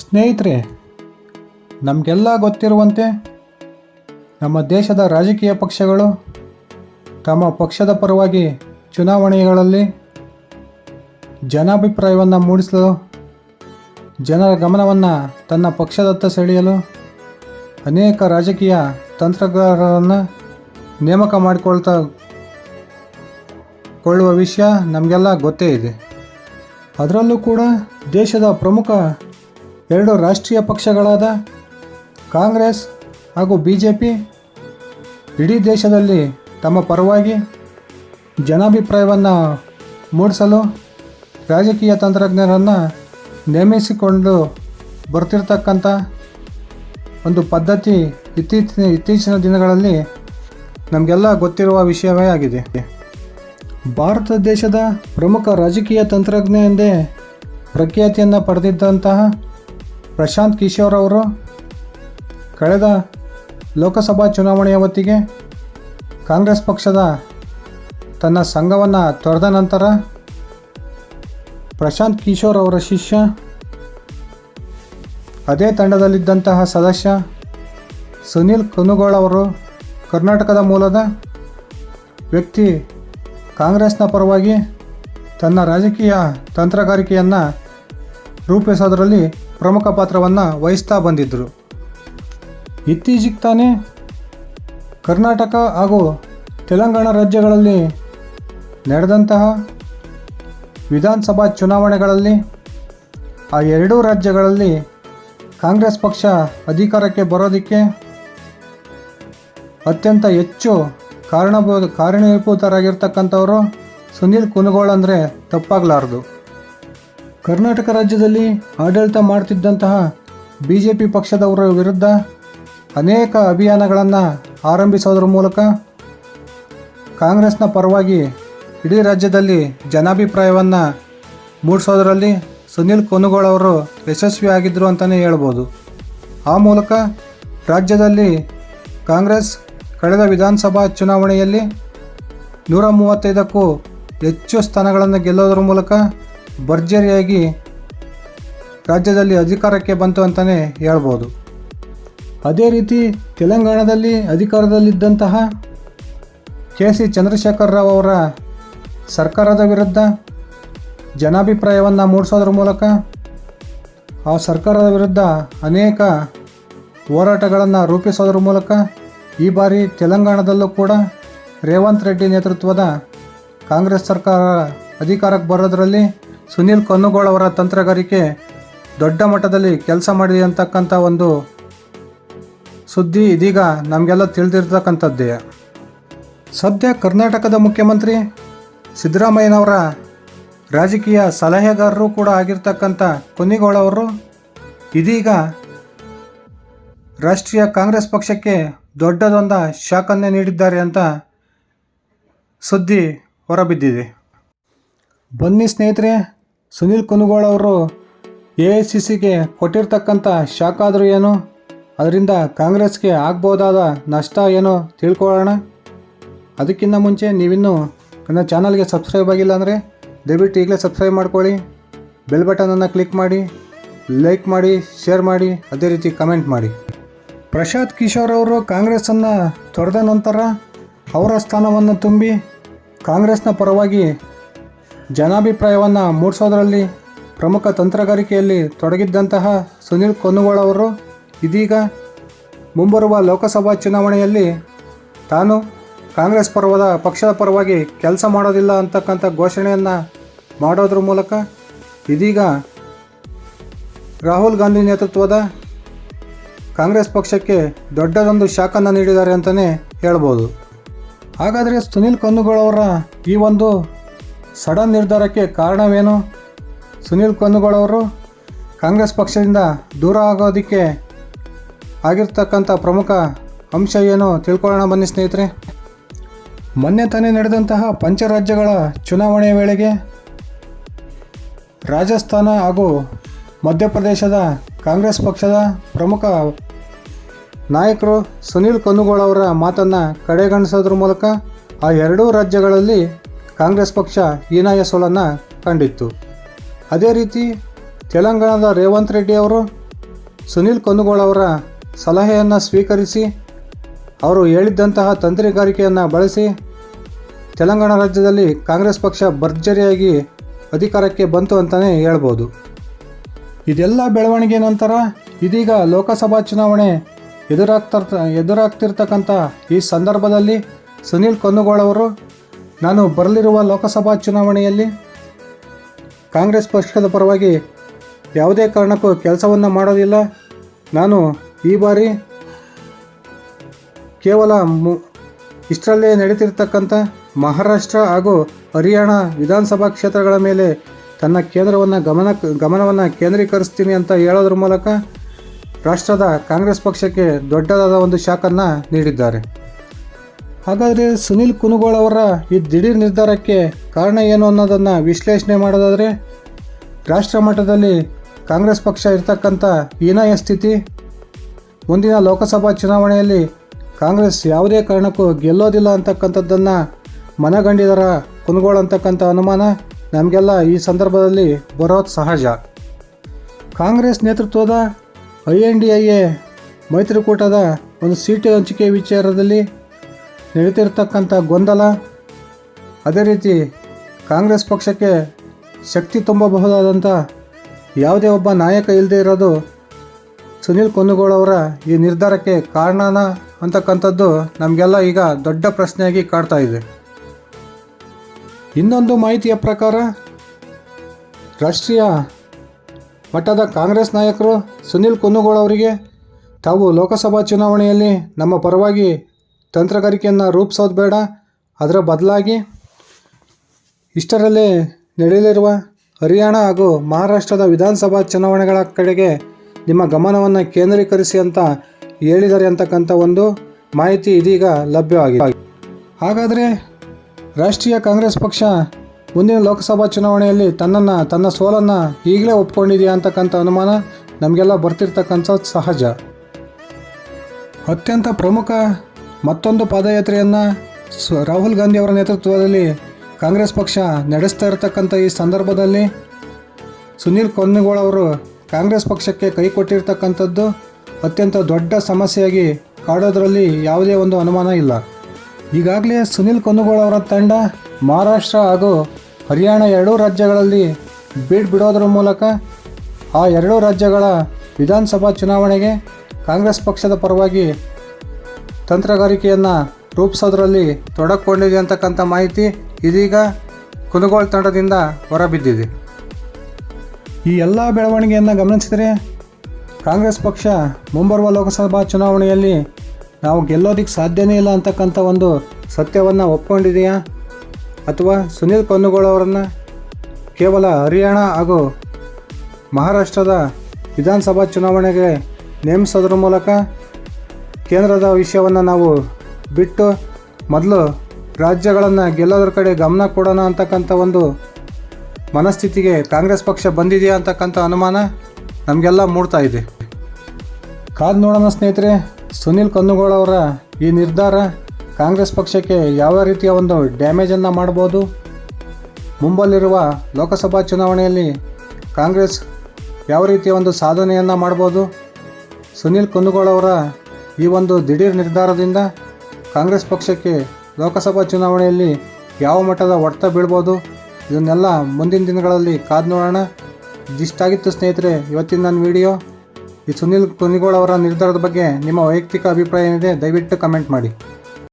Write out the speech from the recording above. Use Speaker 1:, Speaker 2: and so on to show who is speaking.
Speaker 1: ಸ್ನೇಹಿತರೆ, ನಮಗೆಲ್ಲ ಗೊತ್ತಿರುವಂತೆ ನಮ್ಮ ದೇಶದ ರಾಜಕೀಯ ಪಕ್ಷಗಳು ತಮ್ಮ ಪಕ್ಷದ ಪರವಾಗಿ ಚುನಾವಣೆಗಳಲ್ಲಿ ಜನಾಭಿಪ್ರಾಯವನ್ನು ಮೂಡಿಸಲು, ಜನರ ಗಮನವನ್ನು ತನ್ನ ಪಕ್ಷದತ್ತ ಸೆಳೆಯಲು ಅನೇಕ ರಾಜಕೀಯ ತಂತ್ರಗಾರರನ್ನು ನೇಮಕ ಮಾಡಿಕೊಳ್ತಾ ಕೊಳ್ಳುವ ವಿಷಯ ನಮಗೆಲ್ಲ ಗೊತ್ತೇ ಇದೆ. ಅದರಲ್ಲೂ ಕೂಡ ದೇಶದ ಪ್ರಮುಖ ಎರಡು ರಾಷ್ಟ್ರೀಯ ಪಕ್ಷಗಳಾದ ಕಾಂಗ್ರೆಸ್ ಹಾಗೂ ಬಿ ಜೆ ಪಿ ಇಡೀ ದೇಶದಲ್ಲಿ ತಮ್ಮ ಪರವಾಗಿ ಜನಾಭಿಪ್ರಾಯವನ್ನು ಮೂಡಿಸಲು ರಾಜಕೀಯ ತಂತ್ರಜ್ಞರನ್ನು ನೇಮಿಸಿಕೊಂಡು ಬರ್ತಿರ್ತಕ್ಕಂಥ ಒಂದು ಪದ್ಧತಿ ಇತ್ತೀಚಿನ ಇತ್ತೀಚಿನ ದಿನಗಳಲ್ಲಿ ನಮಗೆಲ್ಲ ಗೊತ್ತಿರುವ ವಿಷಯವೇ ಆಗಿದೆ. ಭಾರತ ದೇಶದ ಪ್ರಮುಖ ರಾಜಕೀಯ ತಂತ್ರಜ್ಞ ಎಂದೇ ಪ್ರಖ್ಯಾತಿಯನ್ನು ಪಡೆದಿದ್ದಂತಹ ಪ್ರಶಾಂತ್ ಕಿಶೋರ್ ಅವರು ಕಳೆದ ಲೋಕಸಭಾ ಚುನಾವಣೆಯ ಹೊತ್ತಿಗೆ ಕಾಂಗ್ರೆಸ್ ಪಕ್ಷದ ತನ್ನ ಸಂಘವನ್ನು ತೊರೆದ ನಂತರ ಪ್ರಶಾಂತ್ ಕಿಶೋರ್ ಅವರ ಶಿಷ್ಯ, ಅದೇ ತಂಡದಲ್ಲಿದ್ದಂತಹ ಸದಸ್ಯ ಸುನಿಲ್ ಕುನುಗೋಳ್ ಅವರು ಕರ್ನಾಟಕದ ಮೂಲದ ವ್ಯಕ್ತಿ ಕಾಂಗ್ರೆಸ್ನ ಪರವಾಗಿ ತನ್ನ ರಾಜಕೀಯ ತಂತ್ರಗಾರಿಕೆಯನ್ನು ರೂಪಿಸೋದರಲ್ಲಿ ಪ್ರಮುಖ ಪಾತ್ರವನ್ನು ವಹಿಸ್ತಾ ಬಂದಿದ್ದರು ಇತ್ತೀಚೆಗೆ ತಾನೇ ಕರ್ನಾಟಕ ಹಾಗೂ ತೆಲಂಗಾಣ ರಾಜ್ಯಗಳಲ್ಲಿ ನಡೆದಂತಹ ವಿಧಾನಸಭಾ ಚುನಾವಣೆಗಳಲ್ಲಿ ಆ ಎರಡೂ ರಾಜ್ಯಗಳಲ್ಲಿ ಕಾಂಗ್ರೆಸ್ ಪಕ್ಷ ಅಧಿಕಾರಕ್ಕೆ ಬರೋದಕ್ಕೆ ಅತ್ಯಂತ ಹೆಚ್ಚು ಕಾರಣಭೂ ಕಾರಣೀಭೂತರಾಗಿರ್ತಕ್ಕಂಥವರು ಸುನೀಲ್ ಕುನಗೋಳ್ ಅಂದರೆ ತಪ್ಪಾಗಲಾರದು. ಕರ್ನಾಟಕ ರಾಜ್ಯದಲ್ಲಿ ಆಡಳಿತ ಮಾಡ್ತಿದ್ದಂತಹ ಬಿ ಜೆ ಪಿ ಪಕ್ಷದವರ ವಿರುದ್ಧ ಅನೇಕ ಅಭಿಯಾನಗಳನ್ನು ಆರಂಭಿಸೋದ್ರ ಮೂಲಕ ಕಾಂಗ್ರೆಸ್ನ ಪರವಾಗಿ ಇಡೀ ರಾಜ್ಯದಲ್ಲಿ ಜನಾಭಿಪ್ರಾಯವನ್ನು ಮೂಡಿಸೋದರಲ್ಲಿ ಸುನಿಲ್ ಅವರು ಯಶಸ್ವಿಯಾಗಿದ್ದರು ಅಂತಲೇ ಹೇಳ್ಬೋದು. ಆ ಮೂಲಕ ರಾಜ್ಯದಲ್ಲಿ ಕಾಂಗ್ರೆಸ್ ಕಳೆದ ವಿಧಾನಸಭಾ ಚುನಾವಣೆಯಲ್ಲಿ ನೂರ ಮೂವತ್ತೈದಕ್ಕೂ ಹೆಚ್ಚು ಸ್ಥಾನಗಳನ್ನು ಗೆಲ್ಲೋದ್ರ ಮೂಲಕ ಭರ್ಜರಿಯಾಗಿ ರಾಜ್ಯದಲ್ಲಿ ಅಧಿಕಾರಕ್ಕೆ ಬಂತು ಅಂತಲೇ ಹೇಳ್ಬೋದು. ಅದೇ ರೀತಿ ತೆಲಂಗಾಣದಲ್ಲಿ ಅಧಿಕಾರದಲ್ಲಿದ್ದಂತಹ ಕೆ ಸಿ ಚಂದ್ರಶೇಖರ್ ರಾವ್ ಅವರ ಸರ್ಕಾರದ ವಿರುದ್ಧ ಜನಾಭಿಪ್ರಾಯವನ್ನು ಮೂಡಿಸೋದ್ರ ಮೂಲಕ ಆ ಸರ್ಕಾರದ ವಿರುದ್ಧ ಅನೇಕ ಹೋರಾಟಗಳನ್ನು ರೂಪಿಸೋದ್ರ ಮೂಲಕ ಈ ಬಾರಿ ತೆಲಂಗಾಣದಲ್ಲೂ ಕೂಡ ರೇವಂತ್ ರೆಡ್ಡಿ ನೇತೃತ್ವದ ಕಾಂಗ್ರೆಸ್ ಸರ್ಕಾರ ಅಧಿಕಾರಕ್ಕೆ ಬರೋದರಲ್ಲಿ ಸುನೀಲ್ ಕನ್ನುಗೋಳ್ ಅವರ ತಂತ್ರಗಾರಿಕೆ ದೊಡ್ಡ ಮಟ್ಟದಲ್ಲಿ ಕೆಲಸ ಮಾಡಿದೆ ಅಂತಕ್ಕಂಥ ಒಂದು ಸುದ್ದಿ ಇದೀಗ ನಮಗೆಲ್ಲ ತಿಳಿದಿರ್ತಕ್ಕಂಥದ್ದೇ. ಸದ್ಯ ಕರ್ನಾಟಕದ ಮುಖ್ಯಮಂತ್ರಿ ಸಿದ್ದರಾಮಯ್ಯನವರ ರಾಜಕೀಯ ಸಲಹೆಗಾರರು ಕೂಡ ಆಗಿರ್ತಕ್ಕಂಥ ಕುನ್ನಿಗೋಳ್ ಅವರು ಇದೀಗ ರಾಷ್ಟ್ರೀಯ ಕಾಂಗ್ರೆಸ್ ಪಕ್ಷಕ್ಕೆ ದೊಡ್ಡದೊಂದ ಶಾಕನ್ನೇ ನೀಡಿದ್ದಾರೆ ಅಂತ ಸುದ್ದಿ ಹೊರಬಿದ್ದಿದೆ. ಬನ್ನಿ ಸ್ನೇಹಿತರೆ ಸುನೀಲ್ ಕುನುಗೋಳ್ ಅವರು ಎ ಐ ಸಿ ಸಿಗೆ ಕೊಟ್ಟಿರ್ತಕ್ಕಂಥ ಶಾಕ್ ಆದರೂ ಏನು? ಅದರಿಂದ ಕಾಂಗ್ರೆಸ್ಗೆ ಆಗ್ಬೋದಾದ ನಷ್ಟ ಏನೋ ತಿಳ್ಕೊಳ್ಳೋಣ? ಅದಕ್ಕಿಂತ ಮುಂಚೆ ನೀವಿನ್ನೂ ನನ್ನ ಚಾನಲ್ಗೆ ಸಬ್ಸ್ಕ್ರೈಬ್ ಆಗಿಲ್ಲ ಅಂದರೆ ದಯವಿಟ್ಟು ಈಗಲೇ ಸಬ್ಸ್ಕ್ರೈಬ್ ಮಾಡ್ಕೊಳ್ಳಿ. ಬೆಲ್ ಬಟನನ್ನು ಕ್ಲಿಕ್ ಮಾಡಿ, ಲೈಕ್ ಮಾಡಿ, ಶೇರ್ ಮಾಡಿ, ಅದೇ ರೀತಿ ಕಮೆಂಟ್ ಮಾಡಿ. ಪ್ರಶಾಂತ್ ಕಿಶೋರ್ ಅವರು ಕಾಂಗ್ರೆಸ್ಸನ್ನು ತೊರೆದ ನಂತರ ಅವರ ಸ್ಥಾನವನ್ನು ತುಂಬಿ ಕಾಂಗ್ರೆಸ್ನ ಪರವಾಗಿ ಜನಾಭಿಪ್ರಾಯವನ್ನು ಮೂಡಿಸೋದರಲ್ಲಿ ಪ್ರಮುಖ ತಂತ್ರಗಾರಿಕೆಯಲ್ಲಿ ತೊಡಗಿದ್ದಂತಹ ಸುನೀಲ್ ಅವರು ಇದೀಗ ಮುಂಬರುವ ಲೋಕಸಭಾ ಚುನಾವಣೆಯಲ್ಲಿ ತಾನು ಕಾಂಗ್ರೆಸ್ ಪರವಾದ ಪಕ್ಷದ ಪರವಾಗಿ ಕೆಲಸ ಮಾಡೋದಿಲ್ಲ ಅಂತಕ್ಕಂಥ ಘೋಷಣೆಯನ್ನು ಮಾಡೋದ್ರ ಮೂಲಕ ಇದೀಗ ರಾಹುಲ್ ಗಾಂಧಿ ನೇತೃತ್ವದ ಕಾಂಗ್ರೆಸ್ ಪಕ್ಷಕ್ಕೆ ದೊಡ್ಡದೊಂದು ಶಾಖನ್ನು ನೀಡಿದ್ದಾರೆ ಅಂತಲೇ ಹೇಳ್ಬೋದು. ಹಾಗಾದರೆ ಸುನೀಲ್ ಕನ್ನುಗಳವರ ಈ ಒಂದು ಸಡನ್ ನಿರ್ಧಾರಕ್ಕೆ ಕಾರಣವೇನು? ಸುನೀಲ್ ಕನ್ನುಗಳವರು ಕಾಂಗ್ರೆಸ್ ಪಕ್ಷದಿಂದ ದೂರ ಆಗೋದಕ್ಕೆ ಆಗಿರ್ತಕ್ಕಂಥ ಪ್ರಮುಖ ಅಂಶ ಏನು ತಿಳ್ಕೊಳ್ಳೋಣ ಬನ್ನಿ ಸ್ನೇಹಿತರೆ. ಮೊನ್ನೆ ತಾನೇ ನಡೆದಂತಹ ಪಂಚರಾಜ್ಯಗಳ ಚುನಾವಣೆಯ ವೇಳೆಗೆ ರಾಜಸ್ಥಾನ ಹಾಗೂ ಮಧ್ಯಪ್ರದೇಶದ ಕಾಂಗ್ರೆಸ್ ಪಕ್ಷದ ಪ್ರಮುಖ ನಾಯಕರು ಸುನೀಲ್ ಕನ್ನುಗೋಳವರ ಮಾತನ್ನು ಕಡೆಗಣಿಸೋದ್ರ ಮೂಲಕ ಆ ಎರಡೂ ರಾಜ್ಯಗಳಲ್ಲಿ ಕಾಂಗ್ರೆಸ್ ಪಕ್ಷ ಹೀನಾಯ ಸೋಲನ್ನು ಕಂಡಿತ್ತು. ಅದೇ ರೀತಿ ತೆಲಂಗಾಣದ ರೇವಂತ್ ರೆಡ್ಡಿ ಅವರು ಸುನೀಲ್ ಕೊನುಗೋಳ್ ಅವರ ಸಲಹೆಯನ್ನು ಸ್ವೀಕರಿಸಿ, ಅವರು ಹೇಳಿದ್ದಂತಹ ತಂತ್ರಿಗಾರಿಕೆಯನ್ನು ಬಳಸಿ ತೆಲಂಗಾಣ ರಾಜ್ಯದಲ್ಲಿ ಕಾಂಗ್ರೆಸ್ ಪಕ್ಷ ಭರ್ಜರಿಯಾಗಿ ಅಧಿಕಾರಕ್ಕೆ ಬಂತು ಅಂತಲೇ ಹೇಳ್ಬೋದು. ಇದೆಲ್ಲ ಬೆಳವಣಿಗೆ ನಂತರ ಇದೀಗ ಲೋಕಸಭಾ ಚುನಾವಣೆ ಎದುರಾಗ್ತಾ ಎದುರಾಗ್ತಿರ್ತಕ್ಕಂಥ ಈ ಸಂದರ್ಭದಲ್ಲಿ ಸುನೀಲ್ ಕೊನ್ನುಗೋಳ್ ಅವರು ನಾನು ಬರಲಿರುವ ಲೋಕಸಭಾ ಚುನಾವಣೆಯಲ್ಲಿ ಕಾಂಗ್ರೆಸ್ ಪಕ್ಷದ ಪರವಾಗಿ ಯಾವುದೇ ಕಾರಣಕ್ಕೂ ಕೆಲಸವನ್ನು ಮಾಡೋದಿಲ್ಲ. ನಾನು ಈ ಬಾರಿ ಕೇವಲ ಮು, ಇಷ್ಟರಲ್ಲೇ ನಡೀತಿರ್ತಕ್ಕಂಥ ಮಹಾರಾಷ್ಟ್ರ ಹಾಗೂ ಹರಿಯಾಣ ವಿಧಾನಸಭಾ ಕ್ಷೇತ್ರಗಳ ಮೇಲೆ ತನ್ನ ಕೇಂದ್ರವನ್ನು ಗಮನ, ಗಮನವನ್ನು ಕೇಂದ್ರೀಕರಿಸ್ತೀನಿ ಅಂತ ಹೇಳೋದ್ರ ಮೂಲಕ ರಾಷ್ಟ್ರದ ಕಾಂಗ್ರೆಸ್ ಪಕ್ಷಕ್ಕೆ ದೊಡ್ಡದಾದ ಒಂದು ಶಾಕನ್ನು ನೀಡಿದ್ದಾರೆ. ಹಾಗಾದರೆ ಸುನಿಲ್ ಕುನುಗೋಳ್ ಅವರ ಈ ದಿಢೀರ್ ನಿರ್ಧಾರಕ್ಕೆ ಕಾರಣ ಏನು ಅನ್ನೋದನ್ನು ವಿಶ್ಲೇಷಣೆ ಮಾಡೋದಾದರೆ ರಾಷ್ಟ್ರ ಮಟ್ಟದಲ್ಲಿ ಕಾಂಗ್ರೆಸ್ ಪಕ್ಷ ಇರ್ತಕ್ಕಂಥ ಹೀನಾಯ ಸ್ಥಿತಿ. ಮುಂದಿನ ಲೋಕಸಭಾ ಚುನಾವಣೆಯಲ್ಲಿ ಕಾಂಗ್ರೆಸ್ ಯಾವುದೇ ಕಾರಣಕ್ಕೂ ಗೆಲ್ಲೋದಿಲ್ಲ ಅಂತಕ್ಕಂಥದ್ದನ್ನು ಮನಗಂಡಿದರ ಕುನುಗೋಳ್ ಅಂತಕ್ಕಂಥ ಅನುಮಾನ ನಮಗೆಲ್ಲ ಈ ಸಂದರ್ಭದಲ್ಲಿ ಬರೋದು ಸಹಜ. ಕಾಂಗ್ರೆಸ್ ನೇತೃತ್ವದ I N D I A ಮೈತ್ರಿಕೂಟದ ಒಂದು ಸೀಟು ಹಂಚಿಕೆ ವಿಚಾರದಲ್ಲಿ ನಡೀತಿರ್ತಕ್ಕಂಥ ಗೊಂದಲ, ಅದೇ ರೀತಿ ಕಾಂಗ್ರೆಸ್ ಪಕ್ಷಕ್ಕೆ ಶಕ್ತಿ ತುಂಬಬಹುದಾದಂಥ ಯಾವುದೇ ಒಬ್ಬ ನಾಯಕ ಇಲ್ಲದೆ ಇರೋದು ಸುನೀಲ್ ಅವರ ಈ ನಿರ್ಧಾರಕ್ಕೆ ಕಾರಣನ ಅಂತಕ್ಕಂಥದ್ದು ನಮಗೆಲ್ಲ ಈಗ ದೊಡ್ಡ ಪ್ರಶ್ನೆಯಾಗಿ ಕಾಡ್ತಾ ಇದೆ. ಇನ್ನೊಂದು ಮಾಹಿತಿಯ ಪ್ರಕಾರ ರಾಷ್ಟ್ರೀಯ ಮಟ್ಟದ ಕಾಂಗ್ರೆಸ್ ನಾಯಕರು ಸುನೀಲ್ ಅವರಿಗೆ ತಾವು ಲೋಕಸಭಾ ಚುನಾವಣೆಯಲ್ಲಿ ನಮ್ಮ ಪರವಾಗಿ ತಂತ್ರಗಾರಿಕೆಯನ್ನು ರೂಪಿಸೋದು ಬೇಡ. ಅದರ ಬದಲಾಗಿ ಇಷ್ಟರಲ್ಲಿ ನಡೆಯಲಿರುವ ಹರಿಯಾಣ ಹಾಗೂ ಮಹಾರಾಷ್ಟ್ರದ ವಿಧಾನಸಭಾ ಚುನಾವಣೆಗಳ ಕಡೆಗೆ ನಿಮ್ಮ ಗಮನವನ್ನು ಕೇಂದ್ರೀಕರಿಸಿ ಅಂತ ಹೇಳಿದ್ದಾರೆ ಅಂತಕ್ಕಂಥ ಒಂದು ಮಾಹಿತಿ ಇದೀಗ ಲಭ್ಯವಾಗಿದೆ. ಹಾಗಾದರೆ ರಾಷ್ಟ್ರೀಯ ಕಾಂಗ್ರೆಸ್ ಪಕ್ಷ ಮುಂದಿನ ಲೋಕಸಭಾ ಚುನಾವಣೆಯಲ್ಲಿ ತನ್ನನ್ನು, ತನ್ನ ಸೋಲನ್ನು ಈಗಲೇ ಒಪ್ಕೊಂಡಿದೆಯಾ ಅಂತಕ್ಕಂಥ ಅನುಮಾನ ನಮಗೆಲ್ಲ ಬರ್ತಿರ್ತಕ್ಕಂಥದ್ದು ಸಹಜ. ಅತ್ಯಂತ ಪ್ರಮುಖ ಮತ್ತೊಂದು ಪಾದಯಾತ್ರೆಯನ್ನು ರಾಹುಲ್ ಗಾಂಧಿಯವರ ನೇತೃತ್ವದಲ್ಲಿ ಕಾಂಗ್ರೆಸ್ ಪಕ್ಷ ನಡೆಸ್ತಾ ಇರತಕ್ಕಂಥ ಈ ಸಂದರ್ಭದಲ್ಲಿ ಸುನೀಲ್ ಅವರು ಕಾಂಗ್ರೆಸ್ ಪಕ್ಷಕ್ಕೆ ಕೈ ಕೊಟ್ಟಿರ್ತಕ್ಕಂಥದ್ದು ಅತ್ಯಂತ ದೊಡ್ಡ ಸಮಸ್ಯೆಯಾಗಿ ಕಾಡೋದರಲ್ಲಿ ಯಾವುದೇ ಒಂದು ಅನುಮಾನ ಇಲ್ಲ. ಈಗಾಗಲೇ ಸುನೀಲ್ ಅವರ ತಂಡ ಮಹಾರಾಷ್ಟ್ರ ಹಾಗೂ ಹರಿಯಾಣ ಎರಡೂ ರಾಜ್ಯಗಳಲ್ಲಿ ಬೀಡ್ ಬಿಡೋದ್ರ ಮೂಲಕ ಆ ಎರಡೂ ರಾಜ್ಯಗಳ ವಿಧಾನಸಭಾ ಚುನಾವಣೆಗೆ ಕಾಂಗ್ರೆಸ್ ಪಕ್ಷದ ಪರವಾಗಿ ತಂತ್ರಗಾರಿಕೆಯನ್ನು ರೂಪಿಸೋದ್ರಲ್ಲಿ ತೊಡಕೊಂಡಿದೆ ಅಂತಕ್ಕಂಥ ಮಾಹಿತಿ ಇದೀಗ ಕುನುಗೋಳ ತಂಡದಿಂದ ಹೊರಬಿದ್ದಿದೆ. ಈ ಎಲ್ಲ ಬೆಳವಣಿಗೆಯನ್ನು ಗಮನಿಸಿದರೆ ಕಾಂಗ್ರೆಸ್ ಪಕ್ಷ ಮುಂಬರುವ ಲೋಕಸಭಾ ಚುನಾವಣೆಯಲ್ಲಿ ನಾವು ಗೆಲ್ಲೋದಕ್ಕೆ ಸಾಧ್ಯನೇ ಇಲ್ಲ ಅಂತಕ್ಕಂಥ ಒಂದು ಸತ್ಯವನ್ನು ಒಪ್ಕೊಂಡಿದೆಯಾ? ಅಥವಾ ಸುನೀಲ್ ಕೊನ್ನುಗೋಳ್ ಅವರನ್ನು ಕೇವಲ ಹರಿಯಾಣ ಹಾಗೂ ಮಹಾರಾಷ್ಟ್ರದ ವಿಧಾನಸಭಾ ಚುನಾವಣೆಗೆ ನೇಮಿಸೋದ್ರ ಮೂಲಕ ಕೇಂದ್ರದ ವಿಷಯವನ್ನು ನಾವು ಬಿಟ್ಟು ಮೊದಲು ರಾಜ್ಯಗಳನ್ನು ಗೆಲ್ಲೋದ್ರ ಕಡೆ ಗಮನ ಕೊಡೋಣ ಅಂತಕ್ಕಂಥ ಒಂದು ಮನಸ್ಥಿತಿಗೆ ಕಾಂಗ್ರೆಸ್ ಪಕ್ಷ ಬಂದಿದೆಯಾ ಅಂತಕ್ಕಂಥ ಅನುಮಾನ ನಮಗೆಲ್ಲ ಮೂಡ್ತಾ ಇದೆ. ಕಾದು ನೋಡೋಣ ಸ್ನೇಹಿತರೆ, ಸುನಿಲ್ ಕನ್ನುಗೋಳ ಅವರ ಈ ನಿರ್ಧಾರ ಕಾಂಗ್ರೆಸ್ ಪಕ್ಷಕ್ಕೆ ಯಾವ ರೀತಿಯ ಒಂದು ಡ್ಯಾಮೇಜನ್ನು ಮಾಡ್ಬೋದು? ಮುಂಬಲ್ಲಿರುವ ಲೋಕಸಭಾ ಚುನಾವಣೆಯಲ್ಲಿ ಕಾಂಗ್ರೆಸ್ ಯಾವ ರೀತಿಯ ಒಂದು ಸಾಧನೆಯನ್ನು ಮಾಡ್ಬೋದು? ಸುನಿಲ್ ಕುಂದಗೋಳ್ ಅವರ ಈ ಒಂದು ದಿಢೀರ್ ನಿರ್ಧಾರದಿಂದ ಕಾಂಗ್ರೆಸ್ ಪಕ್ಷಕ್ಕೆ ಲೋಕಸಭಾ ಚುನಾವಣೆಯಲ್ಲಿ ಯಾವ ಮಟ್ಟದ ಹೊಡೆತ ಬೀಳ್ಬೋದು, ಇದನ್ನೆಲ್ಲ ಮುಂದಿನ ದಿನಗಳಲ್ಲಿ ಕಾದು ನೋಡೋಣ. ಇದಿಷ್ಟಾಗಿತ್ತು ಸ್ನೇಹಿತರೆ, ಇವತ್ತಿನ ನನ್ನ ವಿಡಿಯೋ. ಈ ಸುನಿಲ್ ಕುನಿಗೋಳ್ ಅವರ ನಿರ್ಧಾರದ ಬಗ್ಗೆ ನಿಮ್ಮ ವೈಯಕ್ತಿಕ ಅಭಿಪ್ರಾಯ ಏನಿದೆ, ದಯವಿಟ್ಟು ಕಮೆಂಟ್ ಮಾಡಿ.